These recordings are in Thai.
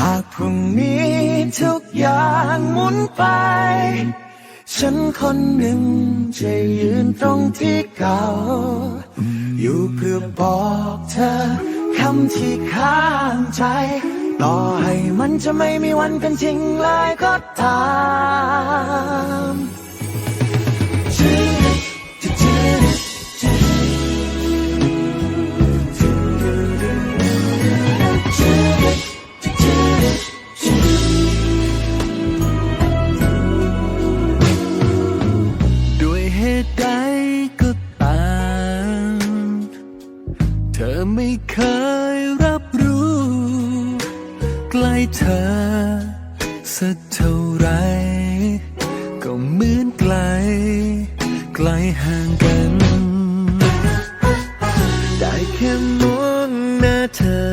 หากพรุ่งนี้ทุกอย่างหมุนไป ฉันคนหนึ่งจะยืนตรงที่เก่า อยู่เพื่อบอกเธอคำที่ข้างใจ ต่อให้มันจะไม่มีวันเป็นจริงเลยก็ตาม เธอ สักเท่าไร ก็เหมือนไกล ไกลห่างกัน ได้แค่มองหน้าเธอ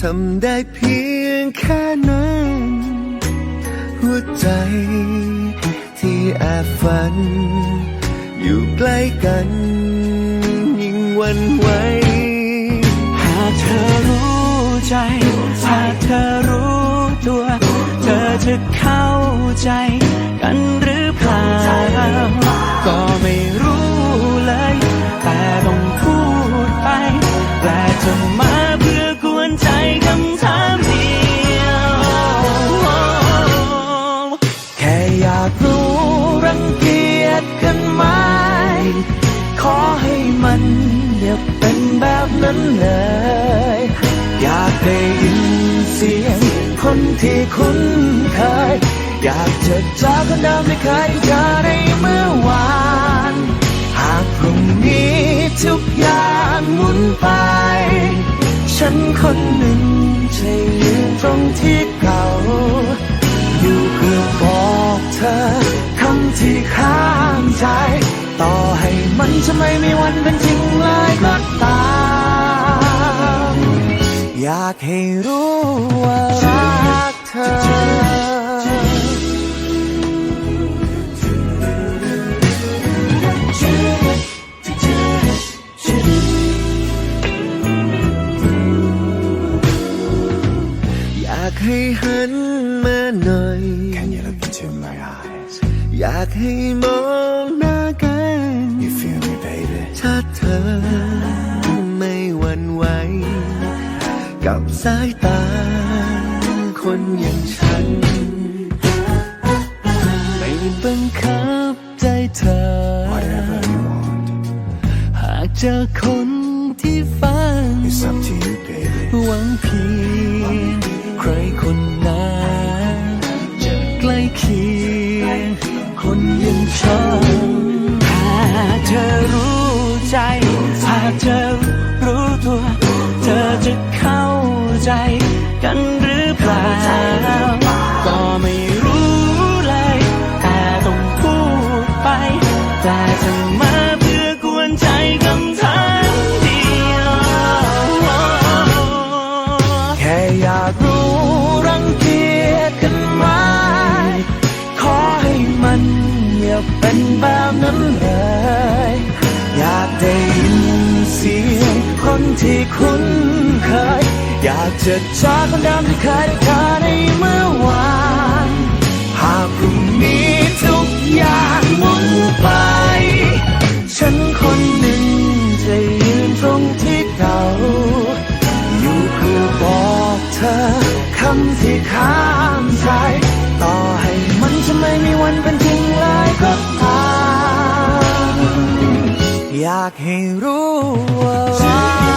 ทำได้เพียงแค่นั้น หัวใจที่แอบฝัน อยู่ใกล้กัน ยิ่งวันไหว ใจหากเธอรู้ตัว เธอจะเข้าใจกันหรือเปล่า ก็ไม่รู้เลย แต่ต้องพูดไปแต่จะมาเพื่อกวนใจคำถามเดียว แค่อยากรู้รังเกียจกันไหม ขอให้มันอย่าเป็นแบบนั้นเลย ที่คุ้นเคย อยากจะเจอคนเดิมที่เคยเจอในเมื่อวาน หากพรุ่งนี้ทุกอย่างหมุนไป ฉันคนหนึ่งจะยืนตรงที่เก่า อยู่เพื่อบอกเธอคำที่ค้างใจ ต่อให้มันจะไม่มีวันเป็นจริงเลยก็ตามอยากให้รู้ว่ารัก ให้หันมาหน่อย Can you look into my eyes อยากให้มองหน้ากัน You feel me baby ถ้าเธอไม่หวั่นไหว กับสายตา คนอย่างฉัน ไม่บังคับใจเธอ Whatever you want หากเจอคนที่ฝัน It's up to you baby หวังเพียง ใครคนนั้นจะใกล้เคียงคนอย่างฉันหากเธอรู้ใจหากเธอรู้ตัว เธอจะเข้าใจกันหรือเปล่า ก็ไม่รู้เลย แต่ต้องพูดไป แต่จะมาเพื่อกวนใจคำถามเดียว แค่อยากรู้ ได้ยินเสียงคนที่คุ้นเคย อยากจะจากคนเดิมที่เคยได้เจอในเมื่อากให้รู้ว่า